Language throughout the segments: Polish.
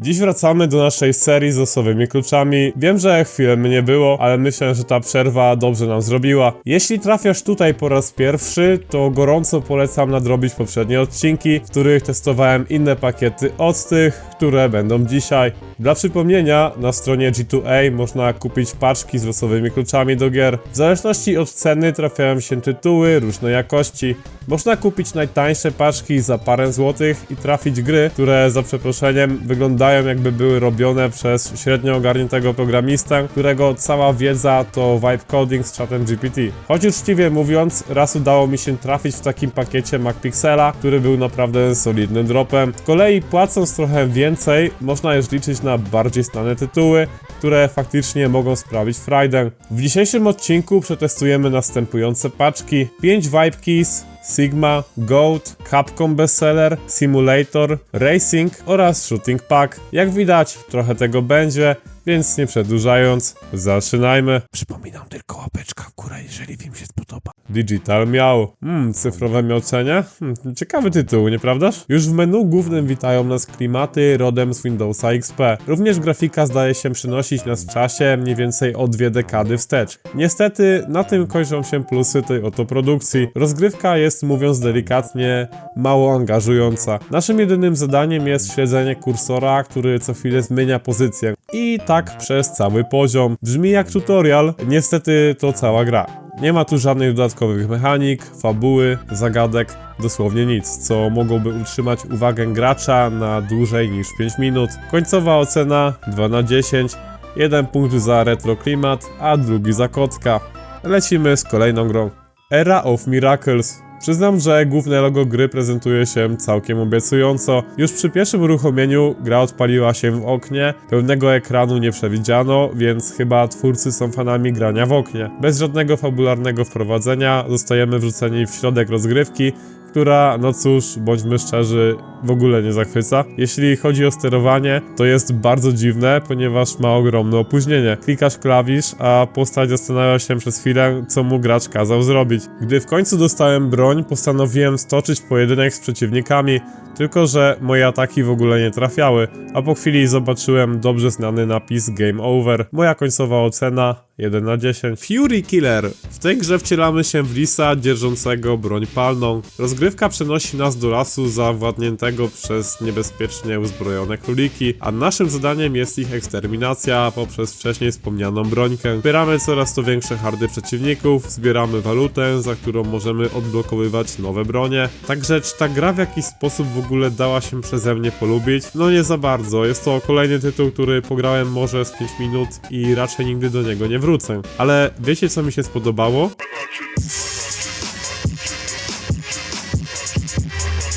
Dziś wracamy do naszej serii z losowymi kluczami. Wiem, że chwilę mnie nie było, ale myślę, że ta przerwa dobrze nam zrobiła. Jeśli trafiasz tutaj po raz pierwszy, to gorąco polecam nadrobić poprzednie odcinki, w których testowałem inne pakiety od tych, które będą dzisiaj. Dla przypomnienia, na stronie G2A można kupić paczki z losowymi kluczami do gier. W zależności od ceny trafiają się tytuły różnej jakości. Można kupić najtańsze paczki za parę złotych i trafić gry, które za przeproszeniem wyglądają jakby były robione przez średnio ogarniętego programistę, którego cała wiedza to vibe coding z chatem GPT. Choć uczciwie mówiąc, raz udało mi się trafić w takim pakiecie MacPixela, który był naprawdę solidnym dropem. Z kolei płacąc trochę więcej, można już liczyć na bardziej znane tytuły, które faktycznie mogą sprawić frajdę. W dzisiejszym odcinku przetestujemy następujące paczki. 5 Vibe Keys, Sigma, Goat, Capcom Bestseller, Simulator, Racing oraz Shooting Pack. Jak widać, trochę tego będzie, więc nie przedłużając, zaczynajmy. Przypominam tylko łapeczka w górę, jeżeli film się spodoba. Digital miał. Hmm, cyfrowe miauczenie? Hmm, ciekawy tytuł, nieprawdaż? Już w menu głównym witają nas klimaty rodem z Windowsa XP. Również grafika zdaje się przynosić nas w czasie mniej więcej o dwie dekady wstecz. Niestety, na tym kończą się plusy tej oto produkcji. Rozgrywka jest, mówiąc delikatnie, mało angażująca. Naszym jedynym zadaniem jest śledzenie kursora, który co chwilę zmienia pozycję. I tak przez cały poziom. Brzmi jak tutorial, niestety to cała gra. Nie ma tu żadnych dodatkowych mechanik, fabuły, zagadek, dosłownie nic, co mogłoby utrzymać uwagę gracza na dłużej niż 5 minut. Końcowa ocena 2 na 10, jeden punkt za retro klimat, a drugi za kotka. Lecimy z kolejną grą. Era of Miracles. Przyznam, że główne logo gry prezentuje się całkiem obiecująco. Już przy pierwszym uruchomieniu gra odpaliła się w oknie, pełnego ekranu nie przewidziano, więc chyba twórcy są fanami grania w oknie. Bez żadnego fabularnego wprowadzenia zostajemy wrzuceni w środek rozgrywki, która, no cóż, bądźmy szczerzy, w ogóle nie zachwyca. Jeśli chodzi o sterowanie, to jest bardzo dziwne, ponieważ ma ogromne opóźnienie. Klikasz klawisz, a postać zastanawia się przez chwilę, co mu gracz kazał zrobić. Gdy w końcu dostałem broń, postanowiłem stoczyć pojedynek z przeciwnikami, tylko że moje ataki w ogóle nie trafiały, a po chwili zobaczyłem dobrze znany napis Game Over. Moja końcowa ocena 1 na 10. Fury Killer. W tej grze wcielamy się w lisa dzierżącego broń palną. Rozgrywka przenosi nas do lasu zawładniętego przez niebezpiecznie uzbrojone króliki, a naszym zadaniem jest ich eksterminacja poprzez wcześniej wspomnianą brońkę. Zbieramy coraz to większe hardy przeciwników, zbieramy walutę, za którą możemy odblokowywać nowe bronie. Także czy ta gra w jakiś sposób w ogóle dała się przeze mnie polubić? No nie za bardzo. Jest to kolejny tytuł, który pograłem może z 5 minut i raczej nigdy do niego nie wrócę. Ale wiecie co mi się spodobało?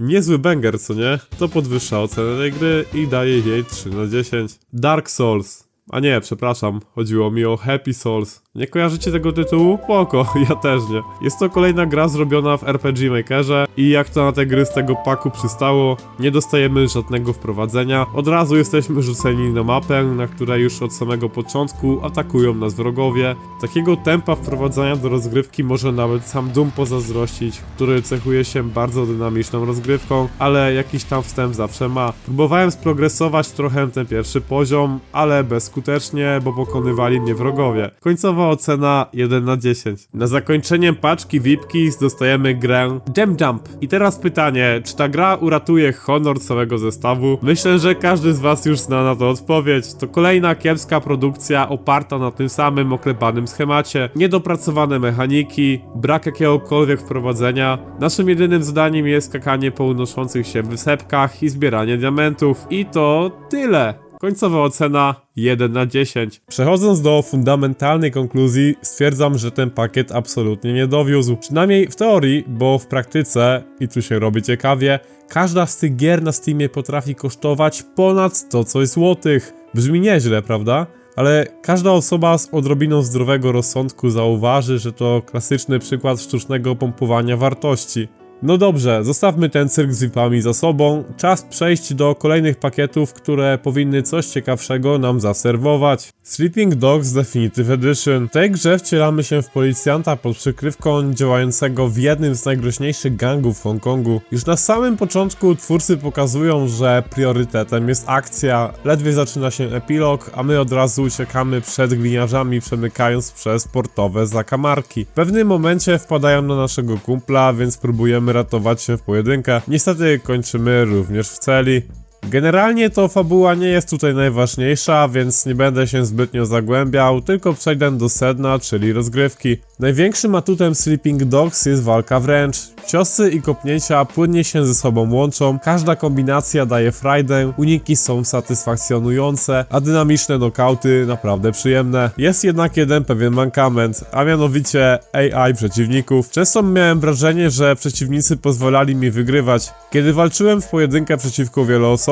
Niezły banger, co nie? To podwyższa ocenę tej gry i daje jej 3 na 10. Dark Souls. A nie, przepraszam, chodziło mi o Happy Souls. Nie kojarzycie tego tytułu? Spoko, ja też nie. Jest to kolejna gra zrobiona w RPG Makerze i jak to na te gry z tego paku przystało, nie dostajemy żadnego wprowadzenia. Od razu jesteśmy rzuceni na mapę, na której już od samego początku atakują nas wrogowie. Takiego tempa wprowadzania do rozgrywki może nawet sam Doom pozazdrościć, który cechuje się bardzo dynamiczną rozgrywką, ale jakiś tam wstęp zawsze ma. Próbowałem sprogresować trochę ten pierwszy poziom, ale bezskutecznie, bo pokonywali mnie wrogowie. Ocena 1 na 10. Na zakończenie paczki VIPKIS dostajemy grę Jam Jump. I teraz pytanie, czy ta gra uratuje honor całego zestawu? Myślę, że każdy z was już zna na to odpowiedź. To kolejna kiepska produkcja oparta na tym samym oklepanym schemacie. Niedopracowane mechaniki, brak jakiegokolwiek wprowadzenia. Naszym jedynym zadaniem jest skakanie po unoszących się wysepkach i zbieranie diamentów. I to tyle. Końcowa ocena 1 na 10. Przechodząc do fundamentalnej konkluzji, stwierdzam, że ten pakiet absolutnie nie dowiózł. Przynajmniej w teorii, bo w praktyce, i tu się robi ciekawie, każda z tych gier na Steamie potrafi kosztować ponad 100 coś złotych. Brzmi nieźle, prawda? Ale każda osoba z odrobiną zdrowego rozsądku zauważy, że to klasyczny przykład sztucznego pompowania wartości. No dobrze, zostawmy ten cyrk z VIP-ami za sobą. Czas przejść do kolejnych pakietów, które powinny coś ciekawszego nam zaserwować. Sleeping Dogs Definitive Edition. W tej grze wcielamy się w policjanta pod przykrywką działającego w jednym z najgroźniejszych gangów w Hongkongu. Już na samym początku twórcy pokazują, że priorytetem jest akcja. Ledwie zaczyna się epilog, a my od razu uciekamy przed gliniarzami, przemykając przez portowe zakamarki. W pewnym momencie wpadają na naszego kumpla, więc próbujemy ratować się w pojedynkę. Niestety kończymy również w celi. Generalnie to fabuła nie jest tutaj najważniejsza, więc nie będę się zbytnio zagłębiał, tylko przejdę do sedna, czyli rozgrywki. Największym atutem Sleeping Dogs jest walka wręcz. Ciosy i kopnięcia płynnie się ze sobą łączą, każda kombinacja daje frajdę, uniki są satysfakcjonujące, a dynamiczne nokauty naprawdę przyjemne. Jest jednak jeden pewien mankament, a mianowicie AI przeciwników. Często miałem wrażenie, że przeciwnicy pozwalali mi wygrywać. Kiedy walczyłem w pojedynkę przeciwko wielu osobom,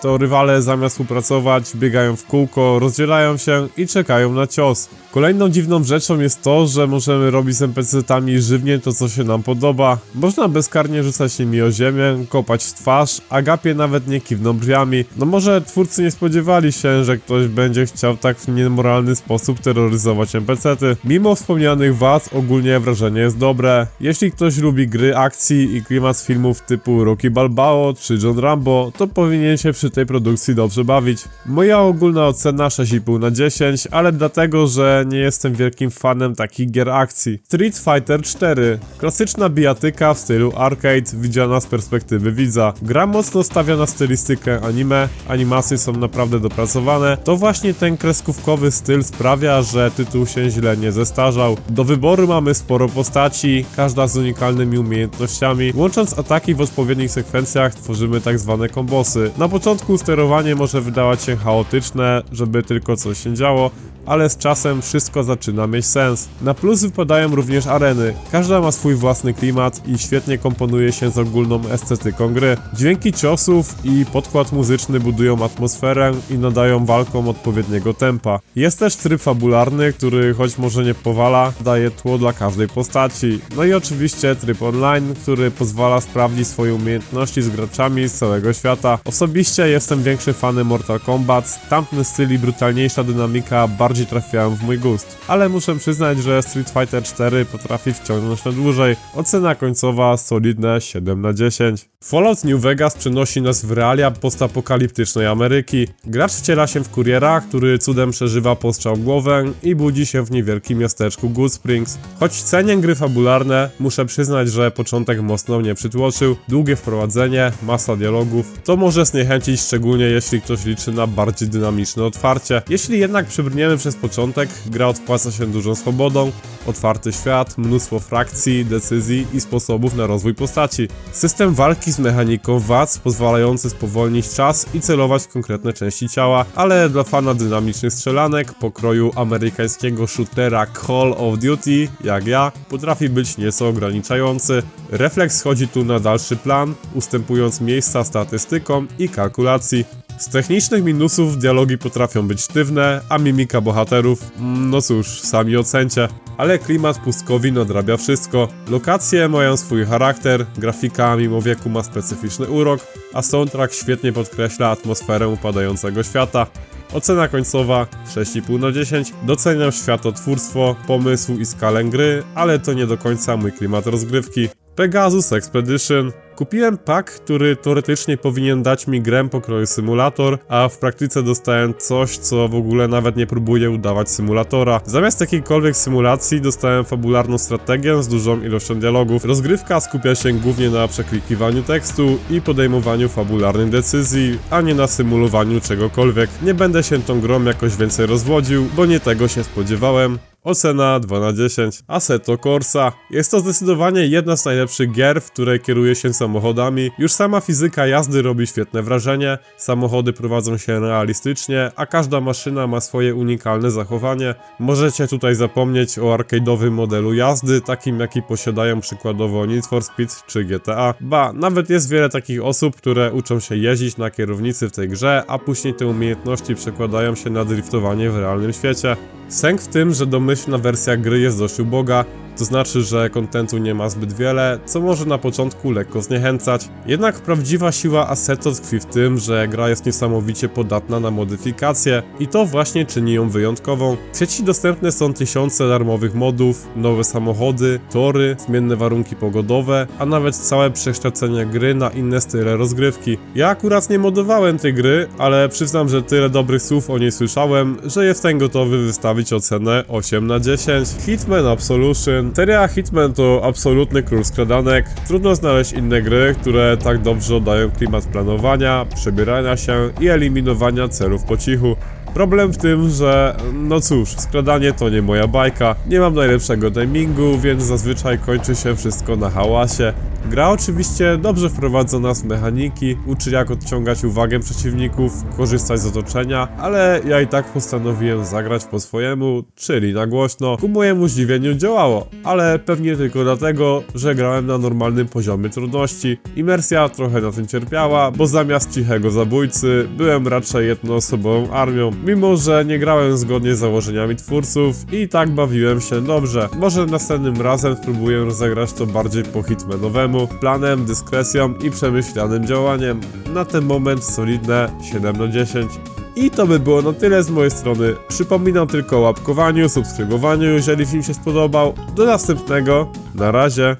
to rywale zamiast współpracować biegają w kółko, rozdzielają się i czekają na cios. Kolejną dziwną rzeczą jest to, że możemy robić z NPC-tami żywnie to, co się nam podoba. Można bezkarnie rzucać nimi o ziemię, kopać w twarz, a gapie nawet nie kiwną brwiami. No może twórcy nie spodziewali się, że ktoś będzie chciał tak w niemoralny sposób terroryzować NPC-ty. Mimo wspomnianych wad, ogólnie wrażenie jest dobre. Jeśli ktoś lubi gry akcji i klimat z filmów typu Rocky Balboa czy John Rambo, to powinien się przy tej produkcji dobrze bawić. Moja ogólna ocena 6,5 na 10, ale dlatego, że nie jestem wielkim fanem takich gier akcji. Street Fighter 4. Klasyczna bijatyka w stylu arcade, widziana z perspektywy widza. Gra mocno stawia na stylistykę anime, animacje są naprawdę dopracowane. To właśnie ten kreskówkowy styl sprawia, że tytuł się źle nie zestarzał. Do wyboru mamy sporo postaci, każda z unikalnymi umiejętnościami. Łącząc ataki w odpowiednich sekwencjach tworzymy tak zwane kombosy. Na początku sterowanie może wydawać się chaotyczne, żeby tylko coś się działo, ale z czasem wszystko zaczyna mieć sens. Na plus wypadają również areny. Każda ma swój własny klimat i świetnie komponuje się z ogólną estetyką gry. Dźwięki ciosów i podkład muzyczny budują atmosferę i nadają walkom odpowiedniego tempa. Jest też tryb fabularny, który choć może nie powala, daje tło dla każdej postaci. No i oczywiście tryb online, który pozwala sprawdzić swoje umiejętności z graczami z całego świata. Osobiście jestem większy fanem Mortal Kombat, tamten styl i brutalniejsza dynamika bardziej trafiają w mój gust. Ale muszę przyznać, że Street Fighter 4 potrafi wciągnąć na dłużej. Ocena końcowa solidne 7 na 10. Fallout New Vegas przenosi nas w realia postapokaliptycznej Ameryki. Gracz wciela się w kuriera, który cudem przeżywa postrzał głowę i budzi się w niewielkim miasteczku Good Springs. Choć cenię gry fabularne, muszę przyznać, że początek mocno mnie przytłoczył. Długie wprowadzenie, masa dialogów. To może zniechęcić, szczególnie jeśli ktoś liczy na bardziej dynamiczne otwarcie. Jeśli jednak przybrniemy przez początek, gra odpłaca się dużą swobodą, otwarty świat, mnóstwo frakcji, decyzji i sposobów na rozwój postaci. System walki z mechaniką WAC pozwalający spowolnić czas i celować w konkretne części ciała, ale dla fana dynamicznych strzelanek pokroju amerykańskiego shootera Call of Duty, jak ja, potrafi być nieco ograniczający. Refleks schodzi tu na dalszy plan, ustępując miejsca statystykom i kalkulacji. Z technicznych minusów dialogi potrafią być sztywne, a mimika bohaterów, mm, no cóż, sami ocencie. Ale klimat pustkowi nadrabia wszystko. Lokacje mają swój charakter, grafika mimo wieku ma specyficzny urok, a soundtrack świetnie podkreśla atmosferę upadającego świata. Ocena końcowa 6,5 na 10. Doceniam światotwórstwo, pomysł i skalę gry, ale to nie do końca mój klimat rozgrywki. Pegasus Expedition. Kupiłem pak, który teoretycznie powinien dać mi grę pokroju symulator, a w praktyce dostałem coś, co w ogóle nawet nie próbuje udawać symulatora. Zamiast jakiejkolwiek symulacji dostałem fabularną strategię z dużą ilością dialogów. Rozgrywka skupia się głównie na przeklikiwaniu tekstu i podejmowaniu fabularnych decyzji, a nie na symulowaniu czegokolwiek. Nie będę się tą grą jakoś więcej rozwodził, bo nie tego się spodziewałem. Ocena 2 na 10. Assetto Corsa. Jest to zdecydowanie jedna z najlepszych gier, w której kieruje się samochodami. Już sama fizyka jazdy robi świetne wrażenie, samochody prowadzą się realistycznie, a każda maszyna ma swoje unikalne zachowanie. Możecie tutaj zapomnieć o arcade'owym modelu jazdy, takim jaki posiadają przykładowo Need for Speed czy GTA. Ba, nawet jest wiele takich osób, które uczą się jeździć na kierownicy w tej grze, a później te umiejętności przekładają się na driftowanie w realnym świecie. Sęk w tym, że domyślna wersja gry jest dość uboga. To znaczy, że kontentu nie ma zbyt wiele, co może na początku lekko zniechęcać. Jednak prawdziwa siła Assetto tkwi w tym, że gra jest niesamowicie podatna na modyfikacje i to właśnie czyni ją wyjątkową. W sieci dostępne są tysiące darmowych modów, nowe samochody, tory, zmienne warunki pogodowe, a nawet całe przekształcenie gry na inne style rozgrywki. Ja akurat nie modowałem tej gry, ale przyznam, że tyle dobrych słów o niej słyszałem, że jestem gotowy wystawić ocenę 8 na 10. Hitman Absolution. Seria Hitman to absolutny król skradanek. Trudno znaleźć inne gry, które tak dobrze oddają klimat planowania, przebierania się i eliminowania celów po cichu. Problem w tym, że no cóż, skradanie to nie moja bajka, nie mam najlepszego timingu, więc zazwyczaj kończy się wszystko na hałasie. Gra oczywiście dobrze wprowadza nas w mechaniki, uczy jak odciągać uwagę przeciwników, korzystać z otoczenia, ale ja i tak postanowiłem zagrać po swojemu, czyli na głośno. Ku mojemu zdziwieniu działało, ale pewnie tylko dlatego, że grałem na normalnym poziomie trudności. Imersja trochę na tym cierpiała, bo zamiast cichego zabójcy byłem raczej jednoosobową armią, mimo że nie grałem zgodnie z założeniami twórców i tak bawiłem się dobrze. Może następnym razem spróbuję rozegrać to bardziej po hitmanowemu, planem, dyskrecją i przemyślanym działaniem. Na ten moment solidne 7 na 10. I to by było na tyle z mojej strony. Przypominam tylko o łapkowaniu, subskrybowaniu, jeżeli film się spodobał. Do następnego. Na razie.